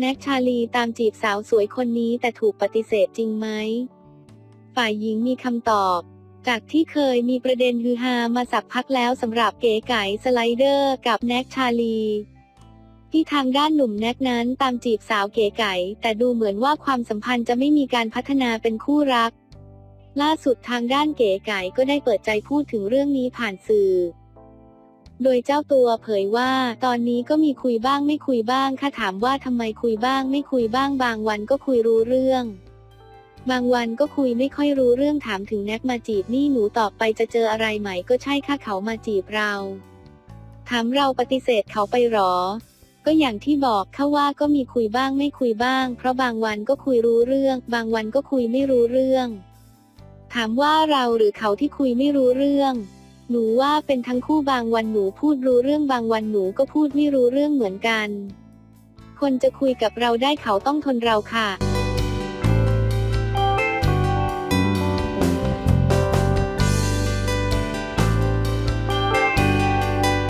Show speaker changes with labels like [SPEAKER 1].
[SPEAKER 1] แน็กชาลีตามจีบสาวสวยคนนี้แต่ถูกปฏิเสธจริงไหม ฝ่ายหญิงมีคำตอบ จากที่เคยมีประเด็นฮือฮามาสักพักแล้วสำหรับเก๋ไก๋สไลเดอร์กับแน็กชาลีที่ทางด้านหนุ่มแน็กนั้นตามจีบสาวเก๋ไก๋แต่ดูเหมือนว่าความสัมพันธ์จะไม่มีการพัฒนาเป็นคู่รัก ล่าสุดทางด้านเก๋ไก๋ก็ได้เปิดใจพูดถึงเรื่องนี้ผ่านสื่อ โดยเจ้าตัวเผยว่า ตอนนี้ก็มีคุยบ้างไม่คุยบ้างค่ะถามว่าทำไมคุยบ้างไม่คุยบ้าง บางวันก็คุยรู้เรื่อง บางวันก็คุยไม่ค่อยรู้เรื่องถามถึงแน็กมาจีบนี่หนูตอบไปจะเจออะไรใหม่ก็ใช่ค่ะเขามาจีบเรา ถามเราปฏิเสธเขาไปหรอ ก็อย่างที่บอกค่ะว่าก็มีคุยบ้างไม่คุยบ้าง เพราะบางวันก็คุยรู้เรื่อง บางวันก็คุยไม่รู้เรื่อง ถามว่าเราหรือเขาที่คุยไม่รู้เรื่อง หนูว่าเป็นทั้งคู่บางวันหนูพูดรู้เรื่องบางวันหนูก็พูดไม่รู้เรื่องเหมือนกัน คนจะคุยกับเราได้เขาต้องทนเราค่ะ